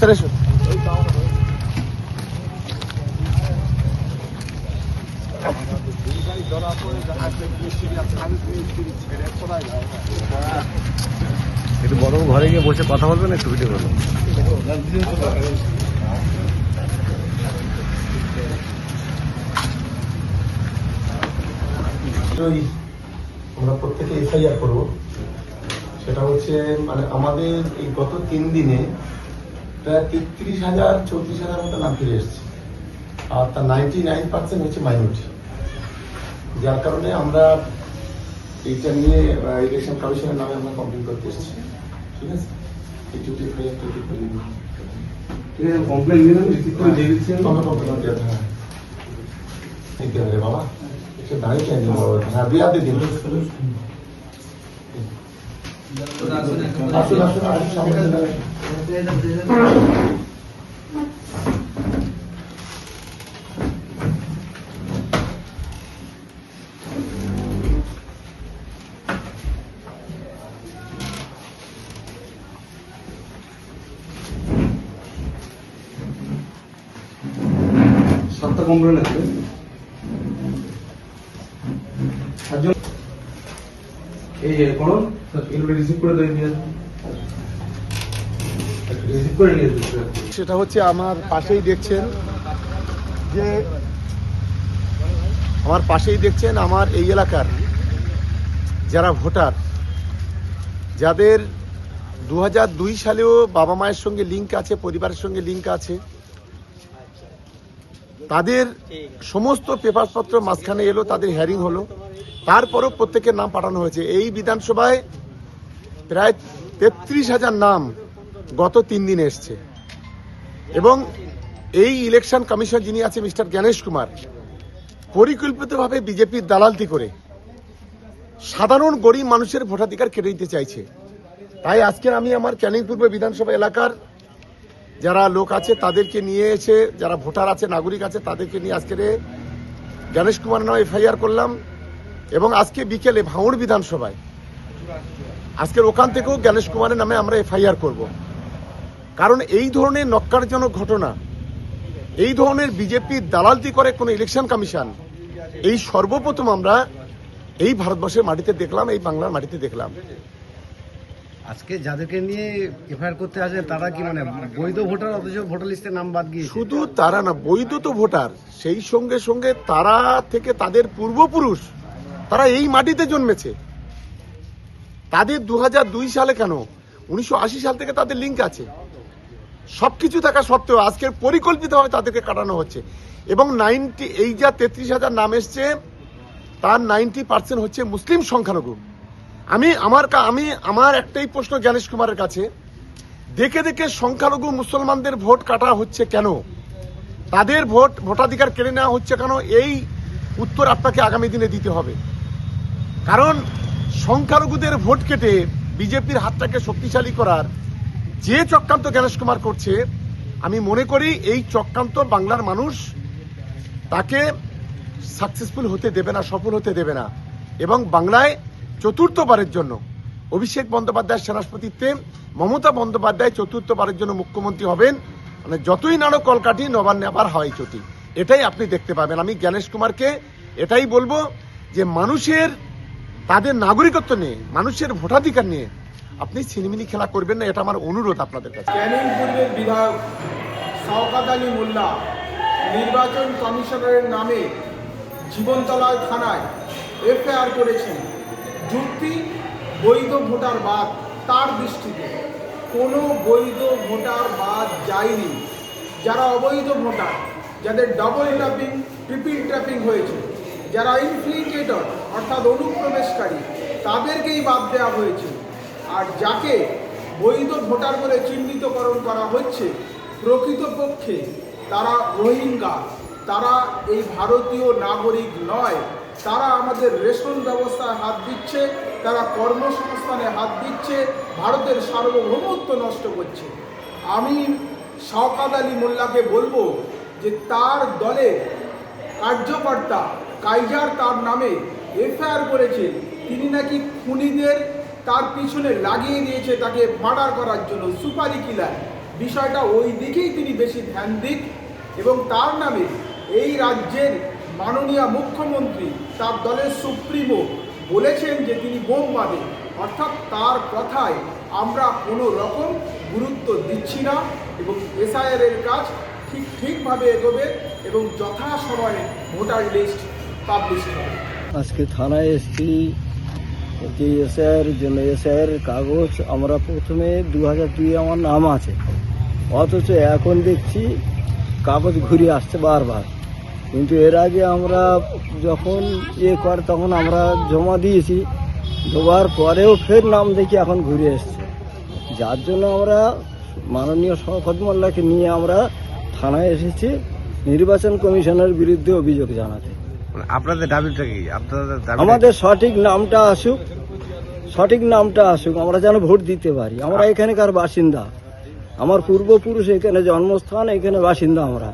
তাড়াতাড়ি এসো। একটু বড় ঘরে গিয়ে বসে কথা বলবেন একটু ভিডিও করবেন। আমরা প্রত্যেকে এফআইআর করব। সেটা হচ্ছে মানে আমাদের এই গত তিন দিনে প্রায় তেত্রিশ হাজার চৌত্রিশ হাজার মতো নাম ফিরে এসছে। আর তার নাইনটি নাইন পার্সেন্ট হচ্ছে মাইনরিটি যার কারণে আমরা এইটা নিয়ে ইলেকশন কমিশনের নামে আমরা কমপ্লেন করতে এসেছি। ঠিক আছে? ঠিক আছে কমপ্লেন দিলাম করে দিয়ে দিচ্ছি আমি। কবে কমপ্লেন দেওয়া হ্যাঁ। ঠিক আছে বাবা একটু দাঁড়িয়ে কেন হ্যাঁ বিয়া দিয়ে দিন আসুন আসুন আসুন সামনে দাঁড়ান। সাতটা কমপ্লেন আছে এই যে সেটা হচ্ছে আমার পাশেই দেখছেন যে, আমার পাশেই দেখছেন আমার এই এলাকার যারা ভোটার, যাদের দু সালেও বাবা মায়ের সঙ্গে লিঙ্ক আছে, পরিবারের সঙ্গে লিঙ্ক আছে তাদের সমস্ত পেপারপত্র মাঝখানে এলো, তাদের হ্যারিং হলো। তারপরও প্রত্যেকের নাম পাঠানো হয়েছে। এই বিধানসভায় প্রায় তেত্রিশ হাজার নাম গত তিন দিনে এসছে। এবং এই ইলেকশন কমিশন যিনি আছে মিস্টার জ্ঞানেশ কুমার, পরিকল্পিতভাবে বিজেপির দালালতি করে সাধারণ গরিব মানুষের ভোটাধিকার কেড়ে নিতে চাইছে। তাই আজকে আমি আমার ক্যানিং পূর্ব বিধানসভা এলাকার যারা লোক আছে, তাদেরকে নিয়ে এসে, যারা ভোটার আছে, নাগরিক আছে, তাদেরকে নিয়ে আজকে গণেশ কুমার নামে এফআইআর করলাম এবং আজকে বিকেলে ভাঙড় বিধানসভায়, আজকের ওখান থেকেও গণেশ কুমারের নামে আমরা এফআইআর করব। কারণ এই ধরনের নক্কারজনক ঘটনা, এই ধরনের বিজেপির দালালতি করে কোনো ইলেকশন কমিশন এই সর্বপ্রথম আমরা এই ভারতবর্ষের মাটিতে দেখলাম, এই বাংলার মাটিতে দেখলাম। আজকে যাদেরকে নিয়ে এফআইআর করতে আসেন তারা কি মানে বৈধ ভোটার অথচ ভোটার লিস্টে নাম বাদ গিয়েছে? শুধু তারা না, বৈধ তো ভোটার। সেই সঙ্গে সঙ্গে তারা থেকে তাদের পূর্বপুরুষ, তারা এই মাটিতে জন্মেছে। তাদের দু সালে কেন? উনিশশো আশি সাল থেকে তাদের লিঙ্ক আছে। সবকিছু থাকা সত্ত্বেও আজকের পরিকল্পিতভাবে তাদেরকে কাটানো হচ্ছে। এবং নাইনটি, এই যা তেত্রিশ হাজার নাম এসছে, তার নাইনটি পার্সেন্ট হচ্ছে মুসলিম সংখ্যালঘু। আমি আমার আমি আমার একটাই প্রশ্ন জ্ঞানেশ কুমারের কাছে, দেখে দেখে সংখ্যালঘু মুসলমানদের ভোট কাটা হচ্ছে কেন? তাদের ভোট ভোটাধিকার কেড়ে নেওয়া হচ্ছে কেন? এই উত্তর আপনাকে আগামী দিনে দিতে হবে। কারণ সংখ্যালঘুদের ভোট কেটে বিজেপির হাতটাকে শক্তিশালী করার যে চক্রান্ত গণেশ কুমার করছে, আমি মনে করি এই চক্রান্ত বাংলার মানুষ তাকে সাকসেসফুল হতে দেবে না, সফল হতে দেবে না। এবং বাংলায় চতুর্থবারের জন্য। অভিষেক বন্দ্যোপাধ্যায়ের সেনাপতিত্বে মমতা বন্দ্যোপাধ্যায় চতুর্থবারের জন্য মুখ্যমন্ত্রী হবেন। মানে যতই নাড়ো কলকাঠি, নবান্নে আবার হয় চটি এটাই আপনি দেখতে পাবেন। আমি জ্ঞানেশ কুমারকে এটাই বলব যে মানুষের, তাদের নাগরিকত্ব নিয়ে, মানুষের ভোটাধিকার নিয়ে আপনি ছিনিমিনি খেলা করবেন না, এটা আমার অনুরোধ আপনাদের কাছে। ক্যানিং পূর্বের বিধায়ক শওকাত আলী মোল্লা নির্বাচন কমিশনারের নামে জীবনতলা থানায় এফআইআর করেছেন। যুক্তি, বৈধ ভোটার বাদ তার দৃষ্টিতে। কোনো বৈধ ভোটার বাদ যায়নি। যারা অবৈধ ভোটার, যাদের ডবল ট্র্যাপিং ট্রিপল ট্র্যাপিং হয়েছে, যারা ইনফ্লিকেটর অর্থাৎ অনুপ্রবেশকারী, তাদেরকেই বাদ দেওয়া হয়েছে। আর যাকে বৈধ ভোটার বলে চিহ্নিতকরণ করা হচ্ছে, প্রকৃতপক্ষে তারা রোহিঙ্গা। তারা এই ভারতীয় নাগরিক নয়। তারা আমাদের রেশন ব্যবস্থায় হাত দিচ্ছে, তারা কর্মসংস্থানে হাত দিচ্ছে, ভারতের সার্বভৌমত্ব নষ্ট করছে। আমি শওকাত আলী মোল্লাকে বলব যে তার দলের কার্যকর্তা কাইজার তার নামে এফআইআর করেছে, তিনি নাকি খুনিদের তার পিছনে লাগিয়ে দিয়েছে তাকে মার্ডার করার জন্য, সুপারি কিলার। বিষয়টা ওই দিকেই তিনি বেশি ধ্যান দিক এবং তার নামে এই রাজ্যের মাননীয় মুখ্যমন্ত্রী তার দলের সুপ্রিমো বলেছেন যে তিনি বোম অর্থাৎ তার কথায় আমরা কোনো রকম গুরুত্ব দিচ্ছি না এবং এসআইআর এর কাজ ঠিক ঠিকভাবে এগোবে এবং যথাসময়ে ভোটার লিস্ট পাবলিশ হবে। আজকে থানায় এসছি, যে এসআইয়ের জন্য এসআইয়ের কাগজ আমরা প্রথমে দু হাজার দুই আমার নাম আছে। অথচ এখন দেখছি কাগজ ঘুরে আসছে বারবার। কিন্তু এর আগে আমরা যখন ইয়ে করে তখন আমরা জমা দিয়েছি। দেওয়ার পরেও ফের নাম দেখি এখন ঘুরে এসছে। যার জন্য আমরা মাননীয় শওকত মোল্লাকে নিয়ে আমরা থানায় এসেছি নির্বাচন কমিশনের বিরুদ্ধে অভিযোগ জানাতে। মানে আপনাদের দাবিটা কি? আপনাদের আমাদের সঠিক নামটা আসুক সঠিক নামটা আসুক আমরা যেন ভোট দিতে পারি। আমরা এখানকার বাসিন্দা। আমার পূর্বপুরুষ এখানে জন্মস্থান এখানে বাসিন্দা আমরা।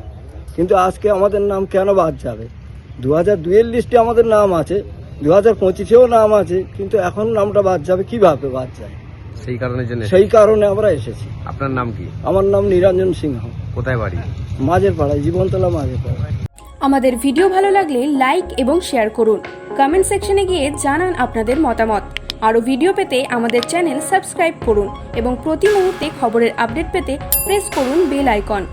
কিন্তু আজকে আমাদের নাম কেন বাদ যাবে? দু হাজার দুইয়ের লিস্টে আমাদের নাম আছে দু হাজার পঁচিশেও নাম আছে কিন্তু এখন নামটা বাদ যাবে কীভাবে বাদ যায়? সেই কারণে সেই কারণে আমরা এসেছি। আপনার নাম কি? আমার নাম নিরঞ্জন সিংহ। কোথায় বাড়ি? মাঝের পাড়ায় জীবনতলা মাঝের পাড়ায় আমাদের ভিডিও ভালো লাগলে লাইক এবং শেয়ার করুন। কমেন্ট সেকশনে গিয়ে জানান আপনাদের মতামত। আরও ভিডিও পেতে আমাদের চ্যানেল সাবস্ক্রাইব করুন এবং প্রতি মুহূর্তে খবরের আপডেট পেতে প্রেস করুন বেল আইকন